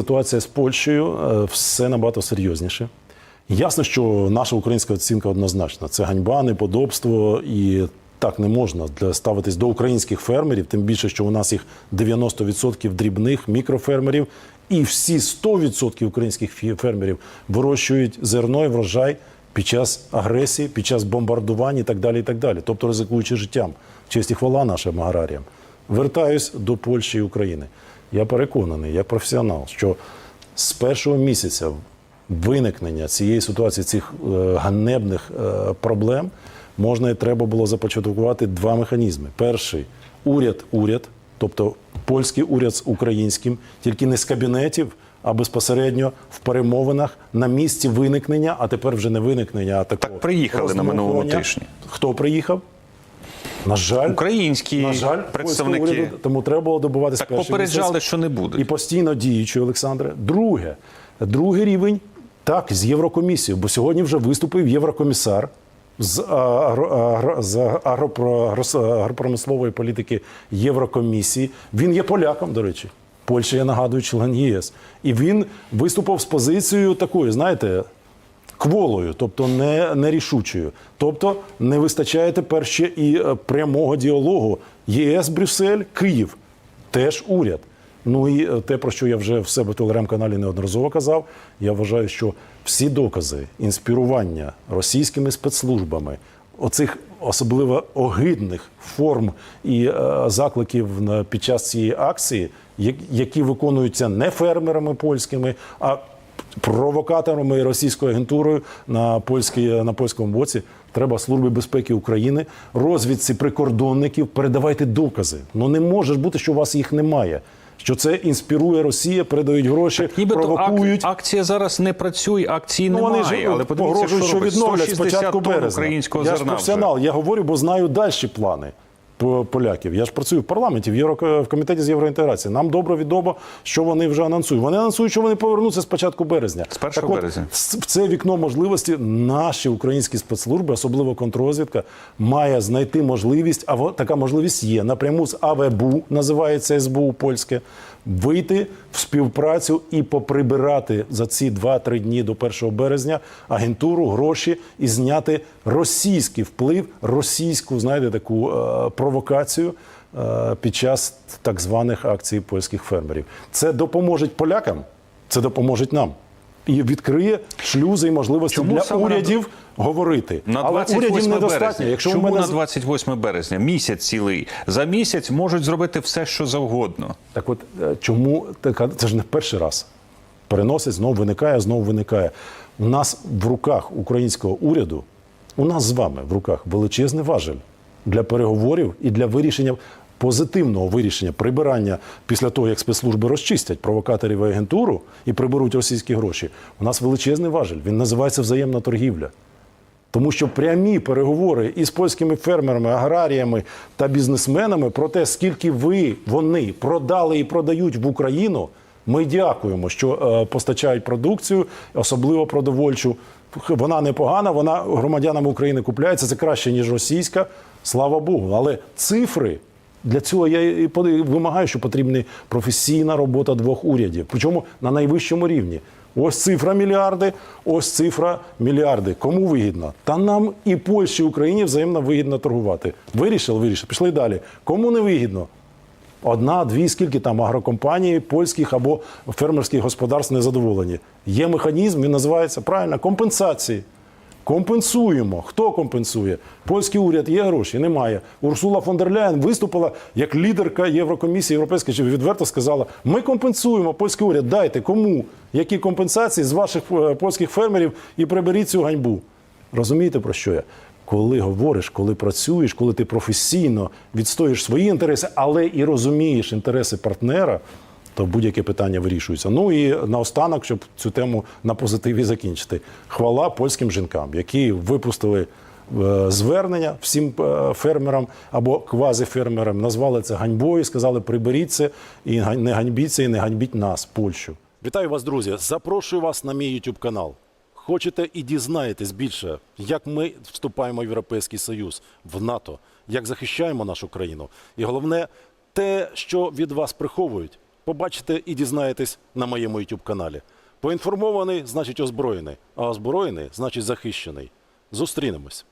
ситуація з Польщею е, все набагато серйозніше. Ясно, що наша українська оцінка однозначна. Це ганьба, неподобство і так не можна для ставитись до українських фермерів, тим більше, що у нас їх 90% дрібних мікрофермерів, і всі 100% українських фермерів вирощують зерно і врожай під час агресії, під час бомбардувань і так далі. І так далі. Тобто ризикуючи життям. Честь і хвала нашим аграріям. Вертаюсь до Польщі і України. Я переконаний, як професіонал, що з першого місяця виникнення цієї ситуації, цих е, ганебних е, проблем, можна і треба було започаткувати два механізми. Перший уряд, уряд, тобто польський уряд з українським, тільки не з кабінетів, а безпосередньо в перемовинах на місці виникнення, а тепер вже не виникнення, а такого Так приїхали на минулому тижні. Хто приїхав? На жаль, Українські на жаль, представники уряду, тому треба було добуватися так попереджали, що не буде. і постійно діючий, Олександре. Друге, другий рівень так з Єврокомісією, бо сьогодні вже виступив єврокомісар з агропромислової політики Єврокомісії. Він є поляком, до речі. Польща, я нагадую, член ЄС. І він виступив з позицією такою, знаєте, кволою, тобто не, нерішучою. Тобто не вистачає тепер ще і е, прямого діалогу ЄС, Брюссель, Київ, теж уряд. Ну і е, те, про що я вже в себе в телеграм-каналі неодноразово казав, я вважаю, що всі докази інспірування російськими спецслужбами, оцих особливо огидних форм і е, закликів під час цієї акції, які виконуються не фермерами польськими, а провокаторами і російською агентурою на польській на польському боці. Треба службі безпеки України, розвідці прикордонників. Передавайте докази. Ну не може ж бути, що у вас їх немає. Що це інспірує Росія, передають гроші, Нібито провокують. ак- акція зараз не працює, акції Ну, немає. вони ж але подивіться, погрожують, що, що відновлять 160 спочатку березня. українського я ж зерна. вже. професіонал, я говорю, бо знаю далі плани поляків. Я ж працюю в парламенті, в, Євро, в комітеті з євроінтеграції. Нам добре відомо, що вони вже анонсують. Вони анонсують, що вони повернуться з початку березня. З 1 Так березня. в це вікно можливості наші українські спецслужби, особливо контррозвідка, має знайти можливість, а така можливість є напряму з АВБУ, називається СБУ польське, вийти в співпрацю і поприбирати за ці 2-3 дні до 1 березня агентуру, гроші і зняти російський вплив, російську, знаєте, таку е, провокацію. е, Під час так званих акцій польських фермерів це допоможе полякам, це допоможе нам і відкриє шлюзи і можливості Чому для саме на- урядів говорити. На Але 28 урядів недостатньо. березня. Якщо Чому мене на 28 березня? Місяць цілий. За місяць можуть зробити все, що завгодно. Так от е, чому така це ж не перший раз. Переносить, знову виникає, знову виникає. У нас в руках українського уряду, у нас з вами в руках величезний важель для переговорів і для вирішення позитивного вирішення прибирання після того, як спецслужби розчистять провокаторів і агентуру і приберуть російські гроші. У нас величезний важель. Він називається взаємна торгівля. Тому що прямі переговори із польськими фермерами, аграріями та бізнесменами про те, скільки ви вони продали і продають в Україну. Ми дякуємо, що е, постачають продукцію, особливо продовольчу. Вона непогана, вона громадянам України купляється. Це краще ніж російська. Слава Богу. Але цифри для цього я і вимагаю, що потрібна професійна робота двох урядів, причому на найвищому рівні. Ось цифра мільярди, ось цифра мільярди. Кому вигідно? Та нам і Польщі, і Україні взаємно вигідно торгувати. Вирішили, вирішили, пішли далі. Кому не вигідно? Одна, дві, скільки там агрокомпаній польських або фермерських господарств незадоволені. Є механізм, він називається правильно компенсації. Компенсуємо. Хто компенсує? Польський уряд є гроші? Немає. Урсула фон дер Ляєн виступила як лідерка Єврокомісії Європейської, чи відверто сказала: ми компенсуємо польський уряд. Дайте кому які компенсації з ваших е, польських фермерів і приберіть цю ганьбу. Розумієте про що я? Коли говориш, коли працюєш, коли ти професійно відстоїш свої інтереси, але і розумієш інтереси партнера, то будь-яке питання вирішується. Ну і наостанок, щоб цю тему на позитиві закінчити. Хвала польським жінкам, які випустили е, звернення всім е, фермерам або квазифермерам, назвали це ганьбою, сказали, приберіть це і не ганьбіться, і не ганьбіть нас, Польщу. Вітаю вас, друзі! Запрошую вас на мій YouTube канал. Хочете і дізнаєтесь більше, як ми вступаємо в Європейський Союз, в НАТО, як захищаємо нашу країну. І головне, те, що від вас приховують, побачите і дізнаєтесь на моєму YouTube каналі. Поінформований значить озброєний, а озброєний значить захищений. Зустрінемось.